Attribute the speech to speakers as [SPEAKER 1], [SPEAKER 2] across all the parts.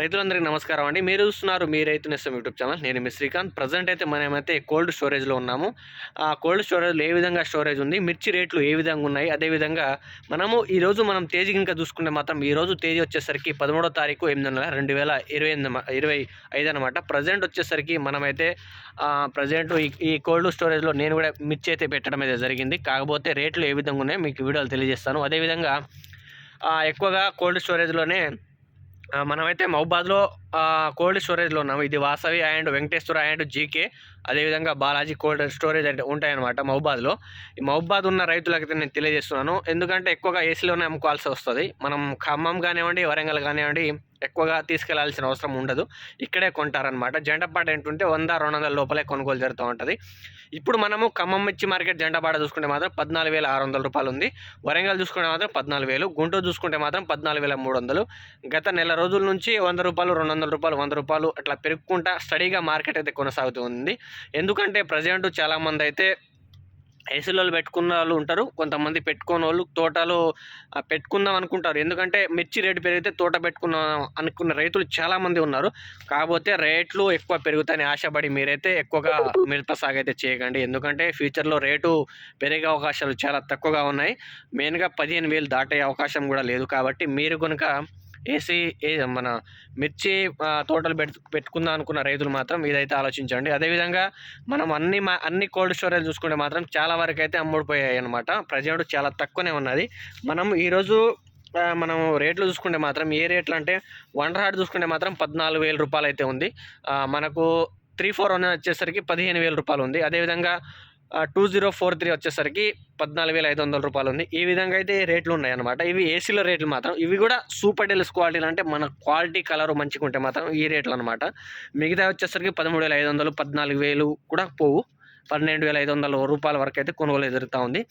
[SPEAKER 1] రైతులందరికీ నమస్కారం అండి. మీరు చూస్తున్నారు మీ రైతు నేస్తం యూట్యూబ్ ఛానల్. నేను మీ శ్రీకాంత్. ప్రజెంట్ అయితే మనమైతే కోల్డ్ స్టోరేజ్లో ఉన్నాము. ఆ కోల్డ్ స్టోరేజ్లో ఏ విధంగా స్టోరేజ్ ఉంది? మిర్చి రేట్లు ఏ విధంగా ఉన్నాయి? అదేవిధంగా మనము ఈరోజు మనం తేజీ ఇంకా చూసుకుంటే మాత్రం ఈ రోజు తేదీ వచ్చేసరికి పదమూడో తారీఖు ఎనిమిది నెల రెండు వేల ఇరవై ఎనిమిది ఇరవై ఐదు అనమాట ప్రజెంట్ వచ్చేసరికి మనమైతే ప్రజెంట్ ఈ ఈ కోల్డ్ స్టోరేజ్లో నేను కూడా మిర్చి అయితే పెట్టడం అయితే జరిగింది. కాకపోతే రేట్లు ఏ విధంగా ఉన్నాయో మీకు వీడియోలు తెలియజేస్తాను. అదేవిధంగా ఎక్కువగా కోల్డ్ స్టోరేజ్లోనే మనమైతే మహబాద్లో కోల్డ్ స్టోరేజ్లో ఉన్నాము. ఇది Vasavi and Venkateswara and GK అదేవిధంగా బాలాజీ కోల్డ్ స్టోరేజ్ అంటే ఉంటాయన్నమాట మహబాద్లో. ఈ మహబాద్ ఉన్న రైతులకైతే నేను తెలియజేస్తున్నాను. ఎందుకంటే ఎక్కువగా ఏసీలోనే అమ్ముకోవాల్సి వస్తుంది. మనం ఖమ్మం కానివ్వండి వరంగల్ కానివ్వండి ఎక్కువగా తీసుకెళ్ళాల్సిన అవసరం ఉండదు. ఇక్కడే కొంటారనమాట జెండపాట ఏంటంటే వంద రెండు వందల లోపలే కొనుగోలు జరుగుతూ ఉంటుంది. ఇప్పుడు మనము ఖమ్మం మిర్చి మార్కెట్ జెండపాట చూసుకుంటే మాత్రం పద్నాలుగు వేల ఆరు వందల రూపాయలు ఉంది. వరంగల్ చూసుకుంటే మాత్రం పద్నాలుగు వేలు. గుంటూరు చూసుకుంటే మాత్రం పద్నాలుగు వేల మూడు వందలు. గత నెల రోజుల నుంచి వంద రూపాయలు రెండు వందల రూపాయలు వంద రూపాయలు అట్లా పెరుగుకుంటా స్టడీగా మార్కెట్ అయితే కొనసాగుతూ ఉంది. ఎందుకంటే ప్రజెంట్ చాలామంది అయితే ఏసీలో పెట్టుకున్న వాళ్ళు ఉంటారు. కొంతమంది పెట్టుకున్న వాళ్ళు తోటలు పెట్టుకుందాం అనుకుంటారు. ఎందుకంటే మిర్చి రేటు పెరిగితే తోట పెట్టుకుందాం అనుకున్న రైతులు చాలామంది ఉన్నారు. కాకపోతే రేట్లు ఎక్కువ పెరుగుతాయని ఆశపడి మీరైతే ఎక్కువగా మిరప సాగు అయితే చేయకండి. ఎందుకంటే ఫ్యూచర్లో రేటు పెరిగే అవకాశాలు చాలా తక్కువగా ఉన్నాయి. మెయిన్గా పదిహేను వేలు దాటే అవకాశం కూడా లేదు. కాబట్టి మీరు కనుక ఏసీ ఏ మన మిర్చి తోటలు పెట్టు పెట్టుకుందాం అనుకున్న రైతులు మాత్రం ఇదైతే ఆలోచించండి. అదేవిధంగా మనం అన్ని మా అన్ని కోల్డ్ స్టోరేజ్ చూసుకుంటే మాత్రం చాలా వరకు అయితే అమ్ముడిపోయాయి అనమాట ప్రజెంట్ చాలా తక్కువనే ఉన్నది. మనం ఈరోజు మనం రేట్లు చూసుకుంటే మాత్రం ఏ రేట్లు అంటే వండర్ హార్డ్ చూసుకుంటే మాత్రం పద్నాలుగు వేల రూపాయలు అయితే ఉంది మనకు త్రీ ఫోర్ వన్ వచ్చేసరికి పదిహేను వేల రూపాయలు ఉంది. అదేవిధంగా టూ జీరో ఫోర్ త్రీ వచ్చేసరికి పద్నాలుగు వేల ఐదు వందల రూపాయలు ఉంది ఈ విధంగా అయితే రేట్లు ఉన్నాయి అనమాట ఇవి ఏసీలో రేట్లు మాత్రం ఇవి కూడా సూపర్ డెలిస్ క్వాలిటీలు అంటే మన క్వాలిటీ కలర్ మంచిగా ఉంటే మాత్రం ఈ రేట్లు అనమాట మిగతా వచ్చేసరికి పదమూడు వేల ఐదు వందలు పద్నాలుగు వేలు కూడా పోవు. పన్నెండు వేల ఐదు వందల రూపాయల వరకు అయితే కొనుగోలు జరుగుతూ ఉంది.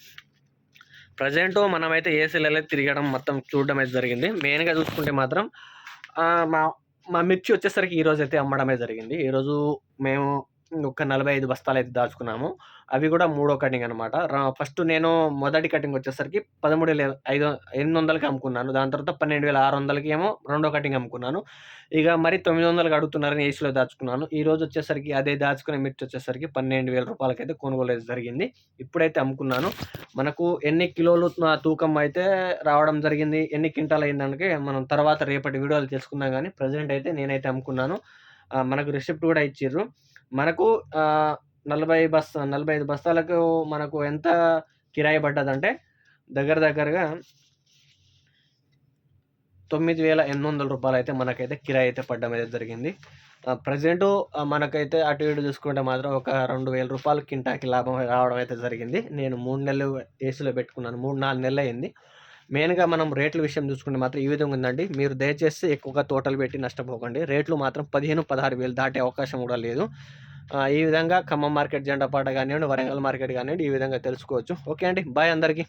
[SPEAKER 1] ప్రజెంట్ మనమైతే ఏసీలలో తిరగడం మొత్తం చూడడం అయితే జరిగింది. మెయిన్గా చూసుకుంటే మాత్రం మా మా మిర్చి వచ్చేసరికి ఈరోజు అయితే అమ్మడమే జరిగింది. ఈరోజు మేము ఒక నలభై ఐదు బస్తాలు అయితే దాచుకున్నాము. అవి కూడా మూడో కటింగ్ అనమాట ఫస్ట్ నేను మొదటి కటింగ్ వచ్చేసరికి పదమూడు వేల ఐదు ఎనిమిది వందలకి అమ్ముకున్నాను. దాని తర్వాత పన్నెండు వేల ఆరు వందలకి ఏమో రెండో కటింగ్ అమ్ముకున్నాను. ఇక మరి తొమ్మిది వందలకి అడుగుతున్నారని ఏసీలో దాచుకున్నాను. ఈ రోజు వచ్చేసరికి అదే దాచుకునే మిర్చి వచ్చేసరికి పన్నెండు వేల రూపాయలకైతే కొనుగోలు అయితే జరిగింది. ఇప్పుడైతే అమ్ముకున్నాను. మనకు ఎన్ని కిలోలు తూకం అయితే రావడం జరిగింది ఎన్ని క్వింటాలు అయిందానికి మనం తర్వాత రేపటి వీడియోలు తెలుసుకుందాం కానీ ప్రజెంట్ అయితే నేనైతే అమ్ముకున్నాను. మనకు రిసిప్ట్ కూడా ఇచ్చిర్రు. మనకు నలభై బస్ నలభై ఐదు బస్తాలకు మనకు ఎంత కిరాయి పడ్డదంటే దగ్గర దగ్గరగా తొమ్మిది వేల ఎనిమిది వందల రూపాయలు అయితే మనకైతే కిరాయి అయితే పడ్డం అయితే జరిగింది. ప్రజెంట్ మనకైతే అటు ఇటు చూసుకుంటే మాత్రం ఒక రెండు వేల రూపాయలు కింటాకి లాభం రావడం అయితే జరిగింది. నేను మూడు నెలలు ఏసీలో పెట్టుకున్నాను. మూడు నాలుగు నెలలు అయింది మెయిన్గా మనం రేట్ల విషయం చూసుకుంటే మాత్రం ఈ విధంగా ఉందండి. మీరు దయచేసి ఎక్కువగా తోటలు పెట్టి నష్టపోకండి. రేట్లు మాత్రం పదిహేను పదహారు వేలు దాటే అవకాశం కూడా లేదు. ఈ విధంగా ఖమ్మం మార్కెట్ జెండాపాట కానివ్వండి వరంగల్ మార్కెట్ కానివ్వండి ఈ విధంగా తెలుసుకోవచ్చు. ఓకే అండి. బాయ్ అందరికీ.